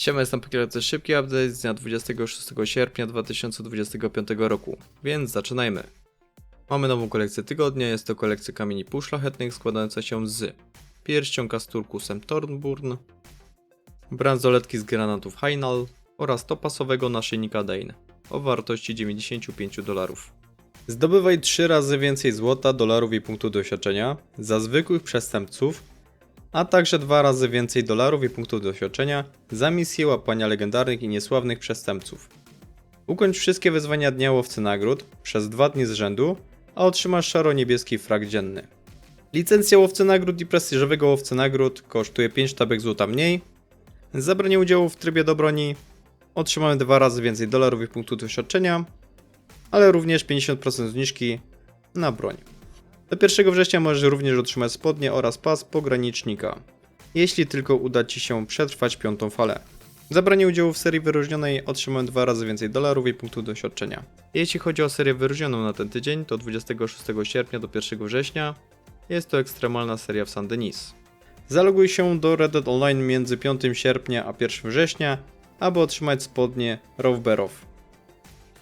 Siema, jestem Pokiel, to jest szybki update z dnia 26 sierpnia 2025 roku, więc zaczynajmy. Mamy nową kolekcję tygodnia, jest to kolekcja kamieni półszlachetnych składająca się z pierścionka z turkusem Thornburn, bransoletki z granatów Heinal oraz topasowego naszyjnika Dane o wartości 95 dolarów. Zdobywaj 3 razy więcej złota, dolarów i punktów doświadczenia za zwykłych przestępców a także dwa razy więcej dolarów i punktów doświadczenia za misję łapania legendarnych i niesławnych przestępców. Ukończ wszystkie wyzwania Dnia Łowcy Nagród przez dwa dni z rzędu, a otrzymasz szaro-niebieski frak dzienny. Licencja Łowcy Nagród i prestiżowego Łowcy Nagród kosztuje 5 tabek złota mniej. Zabranie udziału w trybie do broni otrzymamy dwa razy więcej dolarów i punktów doświadczenia, ale również 50% zniżki na broń. Do 1 września możesz również otrzymać spodnie oraz pas pogranicznika, jeśli tylko uda Ci się przetrwać piątą falę. Zabranie udziału w serii wyróżnionej otrzymałem dwa razy więcej dolarów i punktów doświadczenia. Jeśli chodzi o serię wyróżnioną na ten tydzień, to 26 sierpnia do 1 września jest to ekstremalna seria w Saint Denis. Zaloguj się do Red Dead Online między 5 sierpnia a 1 września, aby otrzymać spodnie Rovberow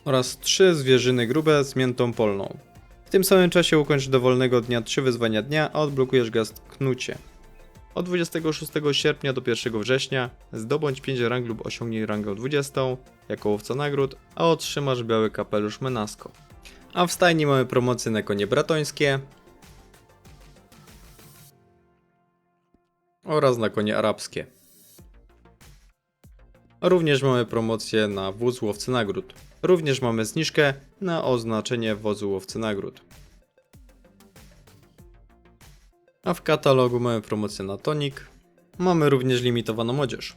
oraz trzy zwierzyny grube z miętą polną. W tym samym czasie ukończ dowolnego dnia 3 wyzwania dnia, a odblokujesz gest Knucie. Od 26 sierpnia do 1 września zdobądź 5 rang lub osiągnij rangę 20 jako łowca nagród, a otrzymasz biały kapelusz Menasko. A w stajni mamy promocje na konie bratońskie oraz na konie arabskie. Również mamy promocję na wóz łowcy nagród. Również mamy zniżkę na oznaczenie wozu łowcy nagród. A w katalogu mamy promocję na tonik. Mamy również limitowaną odzież.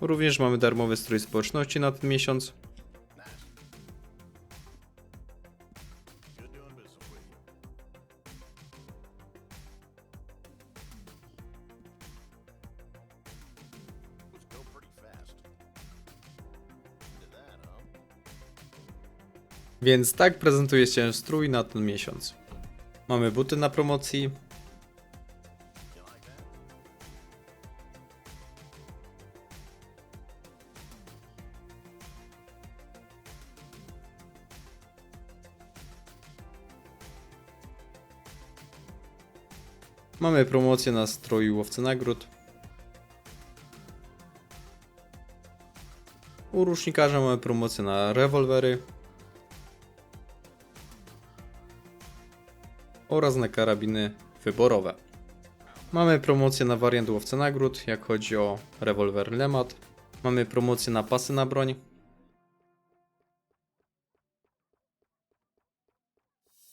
Również mamy darmowy strój społeczności na ten miesiąc. Więc tak prezentuje się strój na ten miesiąc. Mamy buty na promocji. Mamy promocję na strój łowcy nagród. U rusznikarza mamy promocję na rewolwery. Oraz na karabiny wyborowe. Mamy promocję na wariant łowcy nagród, jak chodzi o rewolwer Lemat. Mamy promocję na pasy na broń.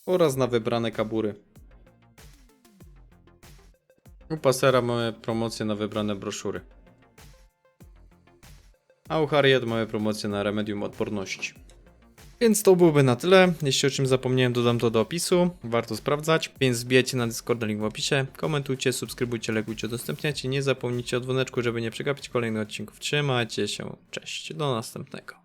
Oraz na wybrane kabury. U Passera mamy promocję na wybrane broszury. A u Harriet mamy promocję na remedium odporności. Więc to byłoby na tyle. Jeśli o czym zapomniałem, dodam to do opisu. Warto sprawdzać. Więc wbijajcie na Discord, link w opisie. Komentujcie, subskrybujcie, lajkujcie, udostępniajcie. Nie zapomnijcie o dzwoneczku, żeby nie przegapić kolejnych odcinków. Trzymajcie się. Cześć. Do następnego.